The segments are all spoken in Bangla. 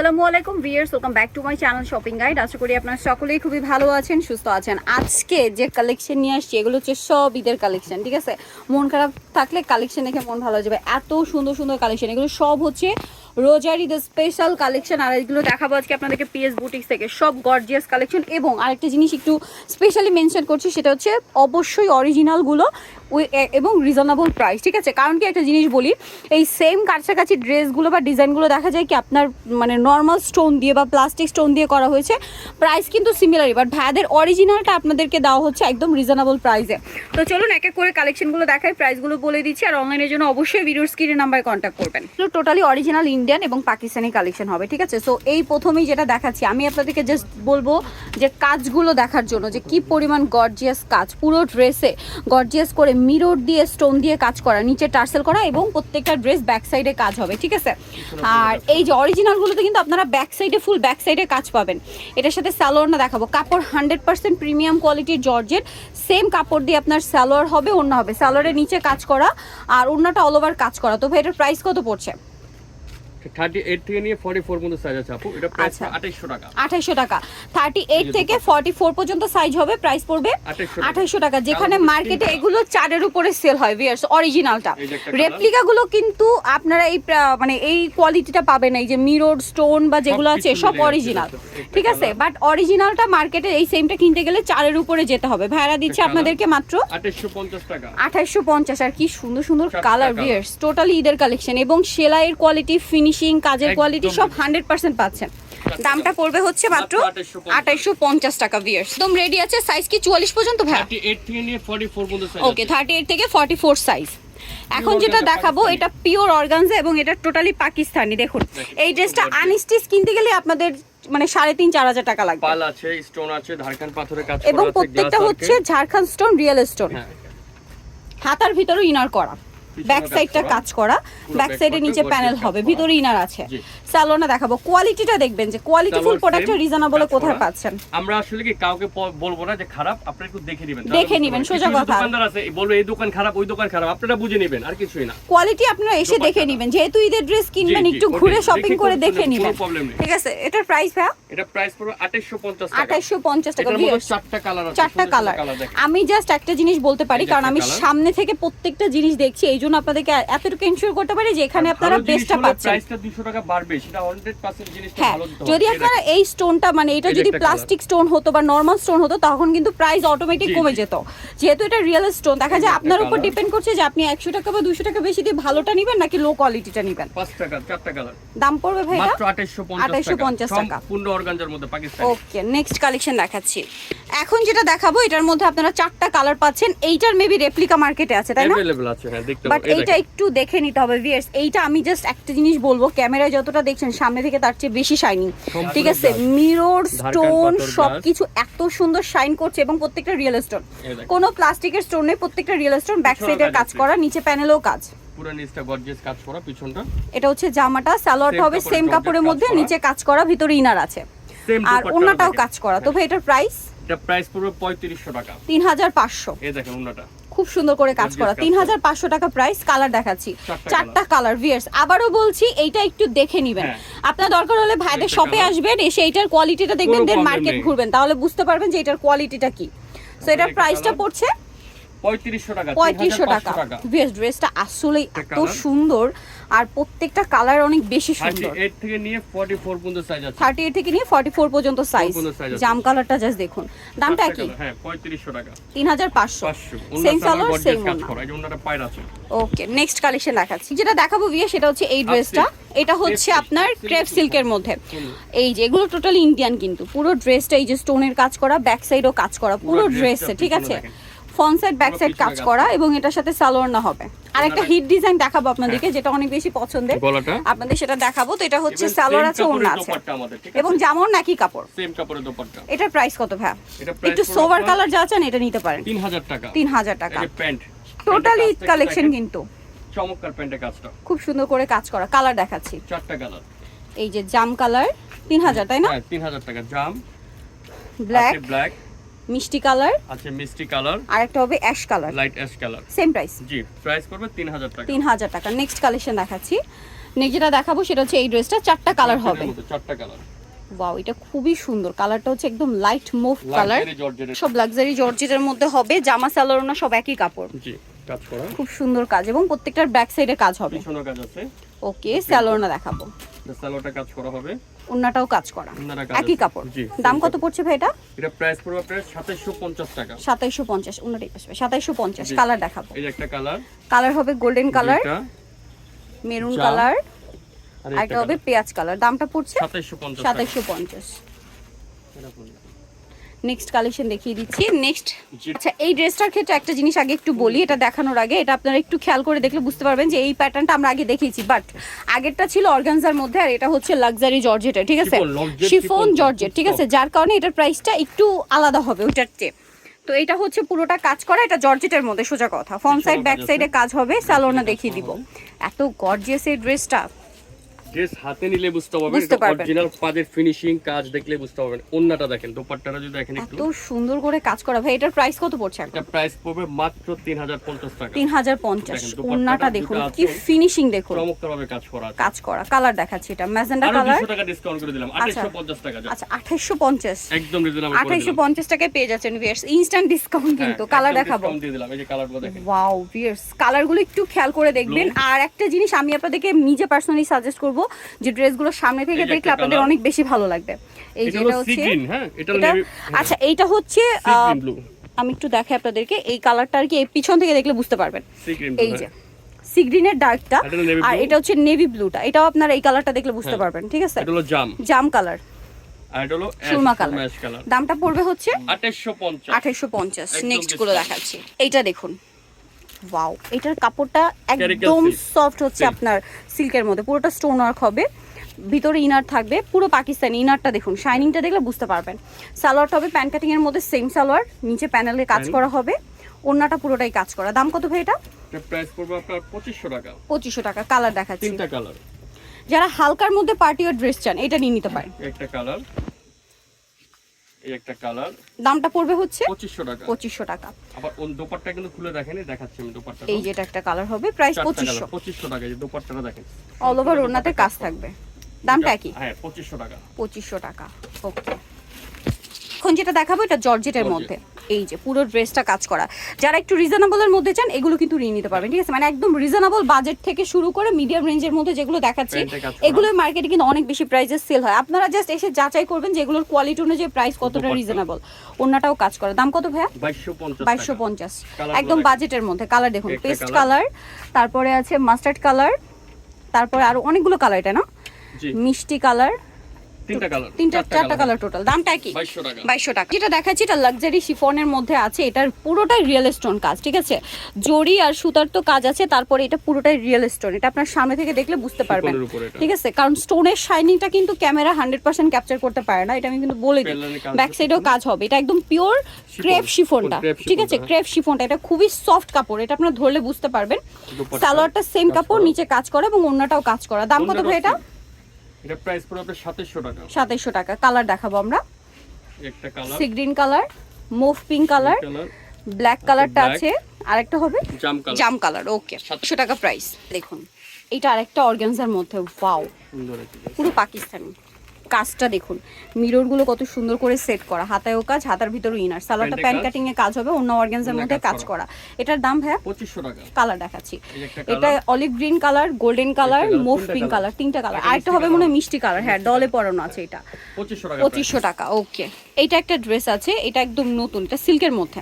আসসালামু আলাইকুম viewers welcome back to my channel shopping guide আশা করি আপনারা সকলেই খুবই ভালো আছেন, সুস্থ আছেন। আজকে যে কালেকশন নিয়ে আসছি, এগুলো হচ্ছে সব ঈদের কালেকশন ঠিক আছে? মন খারাপ থাকলে কালেকশন দেখে মন ভালো হয়ে যাবে। এত সুন্দর সুন্দর কালেকশন এগুলো সব হচ্ছে রোজার দ্য স্পেশাল কালেকশন আর এগুলো দেখাবো আজকে আপনাদেরকে পিএস বুটিক্স থেকে। সব গর্জিয়াস কালেকশন এবং আরেকটা জিনিস একটু স্পেশালি মেনশন করছি, সেটা হচ্ছে অবশ্যই অরিজিনালগুলো এবং রিজনেবল প্রাইস ঠিক আছে? কারণ কি একটা জিনিস বলি, এই সেম কাছাকাছি ড্রেসগুলো বা ডিজাইনগুলো দেখা যায় কি আপনার মানে নর্মাল স্টোন দিয়ে বা প্লাস্টিক স্টোন দিয়ে করা হয়েছে প্রাইস কিন্তু সিমিলারই বাট ভাইয়াদের অরিজিনালটা আপনাদেরকে দেওয়া হচ্ছে একদম রিজনেবল প্রাইসে তো চলুন এক এক করে কালেকশনগুলো দেখাই প্রাইসগুলো বলে দিচ্ছি, আর অনলাইনের জন্য অবশ্যই ভিডিওর স্ক্রিনের নাম্বারে কন্ট্যাক্ট করবেন। টোটালি অরিজিনাল ইন্ডিয়ান এবং পাকিস্তানি কালেকশন হবে, ঠিক আছে? সো এই প্রথমেই যেটা দেখাচ্ছি, আমি আপনাদেরকে জাস্ট বলব যে কাজগুলো দেখার জন্য, যে কি পরিমাণ গর্জিয়াস কাজ, পুরো ড্রেসে গর্জিয়াস করে মিরর দিয়ে স্টোন দিয়ে কাজ করা, নিচে টার্সেল করা এবং প্রত্যেকটা ড্রেস ব্যাক সাইডে কাজ হবে, ঠিক আছে? আর এই যে অরিজিনালগুলোতে কিন্তু আপনারা ব্যাক সাইডে ফুল ব্যাক সাইডে কাজ পাবেন। এটার সাথে স্যালোয়ার না দেখাবো। কাপড় হান্ড্রেড পার্সেন্ট প্রিমিয়াম কোয়ালিটির জর্জের সেম কাপড় দিয়ে আপনার স্যালোয়ার হবে, অন্য হবে। স্যালোয়ারের নিচে কাজ করা আর অন্যটা অল ওভার কাজ করা। তো ভাই, এটার প্রাইস কত পড়ছে? থার্টি এইট থেকে নিয়ে ফর্টি ফোর পর্যন্ত সাইজ আছে আপু। এটা প্রাইস আচ্ছা। আঠাইশশো টাকা। থেকে পর্যন্ত সাইজ হবে প্রাইস পড়বে 2800 টাকা। যেখানে মার্কেটে এগুলো চারের উপরে সেল হয় ভিয়ার্স অরিজিনালটা কিন্তু আপনারা এই মানে এই কোয়ালিটিটা পাবেন এই যে মিরর স্টোন বা যেগুলো আছে সব অরিজিনাল ঠিক আছে? বাট অরিজিনালটা মার্কেটে এই সেমটা কিনতে গেলে চারের উপরে যেতে হবে। ভাড়া দিচ্ছে আপনাদেরকে মাত্র আঠাইশশো পঞ্চাশ টাকা। আঠাইশো পঞ্চাশ। আর কি সুন্দর সুন্দর কালার। টোটালি ঈদের কালেকশন এবং সেলাইয়ের কোয়ালিটি ফিনিশিং কাজের কোয়ালিটি সব হান্ড্রেড পার্সেন্ট পাচ্ছেন। দামটা পড়বে হচ্ছে মাত্র মাত্র 2850 আঠাইশো পঞ্চাশ টাকা ভিয়ার্স একদম রেডি আছে? সাইজ কি চুয়াল্লিশ পর্যন্ত ভাই ওকে থার্টি এইট থেকে ফর্টি ফোর সাইজ এখন যেটা দেখাবো এটা পিওর অর্গানজা এবং এটা টোটালি পাকিস্তানি দেখুন। এই ড্রেসটা আনস্টিচ কিনতে গেলে আপনাদের মানে সাড়ে তিন চার হাজার টাকা লাগবে। পাল আছে স্টোন আছে ধারকান পাথরের কাজ এবং প্রত্যেকটা হচ্ছে work-এর। স্টোন রিয়েল স্টোন হাতার ভিতরে ইনার করা। ব্যাক সাইডটা কাজ করা ব্যাক সাইডে নিচে প্যানেল হবে। ভিতরে ইনার আছে। স্যালোনা দেখাবো। কোয়ালিটিটা দেখবেন যে কোয়ালিটি ফুল সালোয়ার প্রোডাক্টটা রিজনেবল কোথায় পাচ্ছেন। আমরা আসলে কি কাউকে বলব না যে খারাপ আপনারা একটু দেখে নেবেন। দেখে নিবেন, সোজা কথা। দোকানদার আছে বলবে এই দোকান খারাপ ওই দোকান খারাপ। আপনারা বুঝে নেবেন আর কিছুই না। কোয়ালিটি আপনারা এসে দেখে। নিবেন। যেহেতু ঈদের ড্রেস কিনবেন একটু ঘুরে শপিং করে দেখে নিবেন। ঠিক আছে এটার প্রাইস এটা প্রাইস আঠাইশশো পঞ্চাশ টাকা। আঠাইশো পঞ্চাশ টাকা এটার মধ্যে চারটা কালার আছে চারটা কালার আমি জাস্ট একটা জিনিস বলতে পারি কারণ আমি সামনে থেকে প্রত্যেকটা জিনিস দেখছি এই জন্য আপনাদেরকে এতটুকু এনশিওর করতে পারি যে এখানে আপনারা বেস্টটা পাচ্ছেন। প্রাইসটা 200 টাকা বাড়বে সেটা 100% জিনিসটা হ্যাঁ ভালো দিতে হবে যদি এই আপনারা দেখেন। এই স্টোনটা মানে এটা এই যে যদি একটা প্লাস্টিক স্টোন হতো বা নর্মাল স্টোন হতো তখন কিন্তু প্রাইস অটোমেটিক জি, কমে জি। যেত যেহেতু এটা রিয়েল স্টোন দেখা এই যে যায় একটা আপনার উপর colour। ডিপেন্ড করছে যে আপনি একশো টাকা বা দুশো টাকা বেশি দিয়ে ভালোটা নেবেন নাকি লো কোয়ালিটিটা নেবেন পাঁচ টাকা চারটা কালার দাম পড়বে ভাইয়া মাত্র 2850 2850 টাকা। সম্পূর্ণ অর্গানজার মধ্যে পাকিস্তানি ওকে নেক্সট কালেকশন দেখাচ্ছি এখন যেটা দেখাবো এটার মধ্যে আপনারা চারটা কালার পাচ্ছেন এইটার মেবি রেপ্লিকা মার্কেটে আছে তাই না अवेलेबल আছে হ্যাঁ দেখতে বাট পাবেন এইটা একটু দেখে নিতে হবে ভিয়ার্স এইটা আমি জাস্ট একটা জিনিস বলবো ক্যামেরায় যতটা দেখছেন সামনে থেকে তার চেয়ে বেশি শাইনিং ঠিক আছে। মিরর স্টোন সবকিছু এত সুন্দর শাইন করছে এবং প্রত্যেকটা রিয়েল স্টোন কোনো প্লাস্টিকের স্টোন নেই প্রত্যেকটা রিয়েল স্টোন ব্যাক সাইডের কাজ করা নিচে প্যানেলও কাজ। পুরো নিচটা গর্জিয়াস কাজ করা পিছনটা। এটা হচ্ছে জামাটা সালোয়ারটা হবে সেম কাপড়ের মধ্যে নিচে কাজ করা ভিতরে ইনার আছে। আর ওনাটাও কাজ করা। তো ভাই এটার প্রাইস এটা প্রাইস পড়বে 3500 টাকা। তিন হাজার পাঁচশো। এই দেখেন ওনাটা। খুব সুন্দর করে কাজ করা। তিন হাজার পাঁচশো টাকা প্রাইস কালার দেখাচ্ছি। চারটা কালার ভিয়ার্স আবারও বলছি এইটা একটু দেখে নিবেন। হ্যাঁ। আপনার দরকার হলে ভাইদের শপে আসবেন এসে এইটার কোয়ালিটিটা দেখবেন দেন মার্কেট ঘুরবেন। তাহলে বুঝতে পারবেন যে এটার কোয়ালিটিটা কি। সো এটার প্রাইসটা পড়ছে 3500 টাকা পঁয়ত্রিশশো টাকা। ড্রেসটা আসলেই এত সুন্দর আর প্রত্যেকটা কালার অনেক বেশি সুন্দর। 38 থেকে নিয়ে 44 পর্যন্ত সাইজ আছে। থার্টি এইট থেকে নিয়ে ফর্টি ফোর পর্যন্ত সাইজ। জাম কালারটা জাস্ট দেখুন। দামটা কি? হ্যাঁ 3500 টাকা। তিন হাজার পাঁচশো। Same same okay next collection দেখাচ্ছি। যেটা দেখাবো বিয়ে সেটা হচ্ছে এই ড্রেসটা এটা হচ্ছে আপনার ক্রেপ সিল্কের মধ্যে। এই যে এগুলো টোটাল ইন্ডিয়ান কিন্তু। পুরো ড্রেসটা এই যে স্টোনের কাজ করা ব্যাক সাইডও কাজ করা পুরো ড্রেসে ঠিক আছে। ফ্রন্ট সাইড ব্যাক সাইড কাজ করা এবং এটার সাথে সালোয়ার না হবে। আর একটা হিট ডিজাইন দেখাবো আপনাদেরকে যেটা অনেক বেশি পছন্দের। আপনাদের সেটা দেখাবো তো এটা হচ্ছে সালোয়ার আছে ওড়না আছে। এবং যেমন নাকি কাপড়। সেম কাপড়ের দোপাট্টা। এটার প্রাইস কত ভাই একটু সোভার কালার যা চান এটা নিতে পারেন। 3000 টাকা। তিন হাজার টাকা। প্যান্ট। টোটালি কালেকশন কিন্তু। চমৎকার প্যান্টের কাজটা। খুব সুন্দর করে কাজ করা। কালার দেখাচ্ছি। চারটা কালার এই যে জাম কালার তিন হাজার তাই না? হ্যাঁ 3000 টাকা। জাম। ব্ল্যাক ব্ল্যাক মিষ্টি কালার। আছে মিষ্টি কালার। আর একটা হবে ash colour. Light ash colour same price জি প্রাইস করবে 3000 টাকা। তিন হাজার টাকা। নেক্সট কালেকশন দেখাচ্ছি। নেক্সট যেটা দেখাবো সেটা হচ্ছে এই ড্রেসটা চারটা কালার হবে। চারটা কালার ওয়াও এটা খুবই সুন্দর। কালারটা হচ্ছে একদম লাইট মুভ কালার সব লাক্সারি জর্জেটের মধ্যে হবে। জামা সালোয়ার সব একই কাপড়। জি কাজ করা। খুব সুন্দর কাজ এবং প্রত্যেকটার ব্যাক সাইডে কাজ হবে। কাজ আছে। ওকে স্যালোনা দেখাবো। সালোয়ারটা কাজ করা হবে। ওন্নাটাও কাজ করা। একই কাপড়। দাম কত পড়ছে ভাই এটা? এটা প্রাইস পড়বে আপনার সাতাইশশো পঞ্চাশ টাকা। সাতাইশো পঞ্চাশ ওনাটাই আসবে সাতাইশো পঞ্চাশ জি। কালার দেখাবো। এই একটা কালার। কালার হবে গোল্ডেন কালার মেরুন কালার আর এটা হবে পেঁয়াজ কালার। দামটা পড়ছে সাতাইশশো পঞ্চাশ সাতাইশো পঞ্চাশ। নেক্সট কালেকশন দেখিয়ে দিচ্ছি। নেক্সট আচ্ছা এই ড্রেসটার ক্ষেত্রে একটা জিনিস আগে একটু বলি এটা দেখানোর আগে। এটা আপনারা একটু খেয়াল করে দেখলে বুঝতে পারবেন যে এই প্যাটার্নটা আমরা আগে দেখিয়েছি। বাট আগেরটা ছিল অর্গানজার মধ্যে আর এটা হচ্ছে লাক্সারি জর্জেটের ঠিক আছে? শিফন জর্জেট ঠিক আছে? যার কারণে এটার প্রাইসটা একটু আলাদা হবে ওইটার চেয়ে। তো এটা হচ্ছে পুরোটা কাজ করা এটা জর্জেটের মধ্যে সোজা কথা। ফ্রন্ট সাইড ব্যাক সাইডে কাজ হবে স্যালোনা দেখিয়ে দিব। এত গর্জিয়াস এই ড্রেসটা। ড্রেস হাতে নিলে বুঝতে পারবেন এটা অরিজিনাল ফিনিশিং কাজ দেখলে বুঝতে পারবেন। দেখেন দোপাট্টাটা যদি দেখেন একটু। এত সুন্দর করে কাজ করা। ভাই এটার প্রাইস কত পড়ছে এখন? এটা প্রাইস পড়বে মাত্র তিন হাজার পঞ্চাশ টাকা। তিন হাজার পঞ্চাশ। দেখেন, দোপাট্টাটা ওন্নাটা দেখুন কি ফিনিশিং দেখুন। চমৎকার ভাবে কাজ করা আছে। কাজ করা কালার দেখাচ্ছি এটা। ম্যাজেন্ডা কালার দুশো টাকা ডিসকাউন্ট করে দিলাম। আঠাইশশো পঞ্চাশ টাকা আচ্ছা আঠাইশশো পঞ্চাশ। একদম রিজনেবল করে আঠাইশশো দিলাম পঞ্চাশ টাকায় পেয়ে যাচ্ছেন ভিয়ার্স ইনস্ট্যান্ট ডিসকাউন্ট কিন্তু। কালার দেখাবো। discount দিয়ে দিলাম। এই যে কালারগুলো দেখেন। ওয়াও ভিয়ার্স কালারগুলো একটু খেয়াল করে দেখবেন। আর একটা জিনিস আমি আপনাদেরকে নিজে পার্সোনালি সাজেস্ট করব যে ড্রেসগুলো সামনে থেকে দেখলে আপনাদের অনেক বেশি ভালো লাগবে। এই যে এটা হলো এটা সি হচ্ছে হ্যাঁ? আচ্ছা এইটা হচ্ছে আমি একটু দেখাই আপনাদেরকে। এই কালারটা আর কি এই পিছন থেকে দেখলে বুঝতে পারবেন। এই যে সি গ্রিনের ডার্কটা আর এটা হচ্ছে নেভি ব্লুটা এটাও আপনারা এই কালারটা দেখলে বুঝতে হ্যাঁ। পারবেন ঠিক আছে? এটা হলো জাম। জাম কালার। আর এটা হলো সুরমা কালার। দামটা পড়বে হচ্ছে আঠাইশশো পঞ্চাশ। আঠাইশো পঞ্চাশ। একদম নেক্সটগুলো দেখাচ্ছি। এইটা দেখুন। ওয়াও এটার কাপড়টা একদম। সফট হচ্ছে আপনার সিল্কের মধ্যে। পুরোটা স্টোন ওয়ার্ক হবে। ভিতরে ইনার থাকবে পুরো পাকিস্তানি ইনারটা দেখুন। শাইনিংটা দেখলে বুঝতে পারবেন। সালোয়ারটা হবে প্যান কাটিং এর মধ্যে সেম সালোয়ার নিচে প্যানেলে কাজ করা হবে। ওড়নাটা পুরোটাই কাজ করা। দাম কত ভাই এটা? প্রাইস পড়বে আপনার পঁচিশশো টাকা। পঁচিশশো টাকা কালার দেখাচ্ছি। তিনটা কালার যারা হালকার মধ্যে পার্টি ও ড্রেস চান এটা নিয়ে নিতে পারেন। একটা কালার এই একটা কালার। দামটা পড়বে হচ্ছে পঁচিশশো টাকা। 2500 টাকা। আবার ওই দোপাট্টা কিন্তু খুলে দেখেনি দেখাচ্ছি আমি দোপাট্টা এই যেটা একটা কালার হবে প্রাইস চারটা পঁচিশশো কালার পঁচিশশো। টাকা এই যে দোপাট্টাটা দেখেন। অল ওভার ওনাতে কাজ থাকবে। দামটা কি হ্যাঁ পঁচিশশো টাকা। পঁচিশশো টাকা ওকে এখন যেটা দেখাবো এটা জর্জেটের মধ্যে। এই যে পুরো ড্রেসটা কাজ করা। যারা একটু রিজনেবলের মধ্যে চান এগুলো কিন্তু নিয়ে নিতে পারবেন ঠিক আছে? মানে একদম রিজনেবল বাজেট থেকে শুরু করে মিডিয়াম রেঞ্জের মধ্যে যেগুলো দেখাচ্ছি এগুলো মার্কেটে কিন্তু অনেক বেশি প্রাইসে সেল হয়। আপনারা জাস্ট এসে যাচাই করবেন যে এগুলোর কোয়ালিটি অনুযায়ী প্রাইস কতটা রিজনেবল অন্যটাও কাজ করা। দাম কত ভাইয়া? বাইশশো পঞ্চাশ একদম বাজেটের মধ্যে। কালার দেখুন। পেস্ট কালার তারপরে আছে মাস্টার্ড কালার তারপরে আরও অনেকগুলো কালার এটা না? মিষ্টি কালার তিনটা কালার তিনটা চারটা কালার টোটাল দামটা কি বাইশশো টাকা। বাইশশো টাকা। যেটা দেখাচ্ছি এটা লাক্সারি শিফনের মধ্যে আছে। এটার পুরোটাই রিয়েল স্টোন কাজ ঠিক আছে? জরি আর সুতার তো কাজ আছে তারপরে এটা পুরোটাই রিয়েল স্টোন এটা আপনার সামনে থেকে দেখলে বুঝতে পারবেন। ঠিক আছে? কারণ স্টোনের শাইনিংটা কিন্তু ক্যামেরা হান্ড্রেড পার্সেন্ট ক্যাপচার করতে পারে না। এটা আমি কিন্তু বলে দিই। ব্যাক সাইডেও কাজ হবে। এটা একদম পিওর ক্রেপ শিফনটা ঠিক আছে? ক্রেপ শিফনটা এটা খুবই সফট কাপড়। এটা আপনারা ধরলে বুঝতে পারবেন। সালোয়ারটা সেম কাপড় নিচে কাজ করা এবং অন্যটাও কাজ করা। দাম কত ভাই এটা? এটা প্রাইস পড়বে আপনার সাতাশশো টাকা। সাতাইশশো টাকা। কালার দেখাবো আমরা। একটা colour sea green colour mauve pink colour black কালারটা। আছে। আরেকটা হবে জাম কালার জাম কালার ওকে সাতশো টাকা প্রাইস দেখুন এটা আরেকটা অর্গানজার মধ্যে ওয়াও সুন্দর পুরো পাকিস্তানি। কাজটা দেখুন। মিররগুলো কত সুন্দর করে সেট করা। হাতায়ও কাজ হাতার ভিতরে ইনার সালোয়ারটা প্যান্টে। কাটিং এ কাজ? হবে অন্য অর্গানজার মধ্যে কাজ করা। এটার দাম ভাইয়া পঁচিশশো টাকা। কালার দেখাচ্ছি। এটা olive green colour golden colour mauve pink colour তিনটা কালার আরেকটা হবে মনে হয় মিষ্টি কালার হ্যাঁ ডলে পরানো আছে এটা। পঁচিশশো টাকা ওকে এইটা একটা ড্রেস আছে এটা একদম নতুন এটা সিল্কের মধ্যে।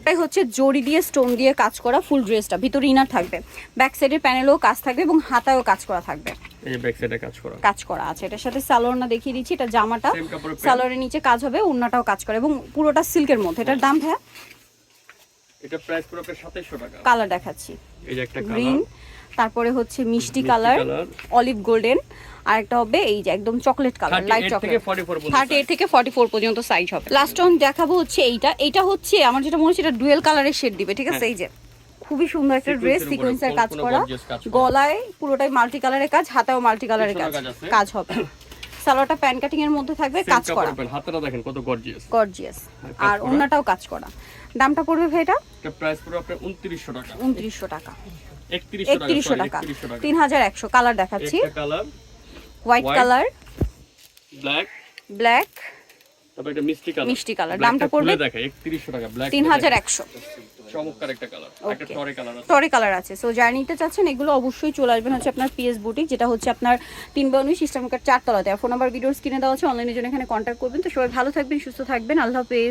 এটাই হচ্ছে জড়ি দিয়ে স্টোন দিয়ে কাজ করা ফুল ড্রেসটা ভিতরে ইনার থাকবে। ব্যাক সাইডের প্যানেলেও কাজ থাকবে এবং হাতায়ও কাজ করা থাকবে। এই ব্যাক সাইডে কাজ করা। কাজ করা আছে। এটার সাথে দেখিয়ে দিচ্ছি এটা জামাটা। সালোয়ারের নিচে কাজ হবে ওন্নাটাও কাজ করে এবং পুরোটা সিল্কের মধ্যে। এটার দাম হ্যাঁ এটা প্রাইস টাকা। কালার দেখাচ্ছি। এই যে একটা কালার তারপরে হচ্ছে মিষ্টি কালার অলিভ গোল্ডেন আর একটা হবে এই যে একদম chocolate colour light chocolate thirty eight থেকে ফর্টি ফোর পর্যন্ত সাইজ হবে। লাস্ট অন দেখাবো হচ্ছে এইটা। এইটা হচ্ছে আমার যেটা মনে হচ্ছে এটা ডুয়েল কালারের শেড দিবে ঠিক আছে? এই যে খুবই সুন্দর একটা ড্রেস সিকোয়েন্সের কাজ করা। গলায় পুরোটাই মাল্টি কালারের কাজ হাতেও মাল্টি কালারের কাজ। কাজ হবে। সালোয়ারটা প্যান কাটিং এর মধ্যে থাকবে কাজ করা। হাতটা দেখেন কত গর্জিয়াস গর্জিয়াস হ্যাঁ, আর করা। অন্যটাও কাজ করা। দামটা পড়বে ভাই এটা? প্রাইস পড়বে আপনার উনত্রিশশো টাকা। উনত্রিশশো টাকা। একত্রিশশো টাকা তিন হাজার একশো কালার দেখাচ্ছি। একটা colour white colour. Black black তারপর একটা মিষ্টি কালার। মিষ্টি colour, দামটা পড়বে? দেখে একত্রিশশো টাকা ব্ল্যাক তিন হাজার একশো। চমৎকার একটা কালার একটা. টরে কালার আছে। টরে কালার আছে। সো যারা নিতে চাচ্ছেন এগুলো অবশ্যই চলে আসবেন হচ্ছে আপনার পিএস বুটিক যেটা হচ্ছে আপনার তিন বাউনি সিস্টেম কার্ড চারতলাতে। আর ফোন নাম্বার ভিডিওস কিনে দেওয়া আছে অনলাইনের জন্য এখানে কন্ট্যাক্ট করবেন। তো সবাই ভালো থাকবেন সুস্থ থাকবেন। আল্লাহ হাফেজ।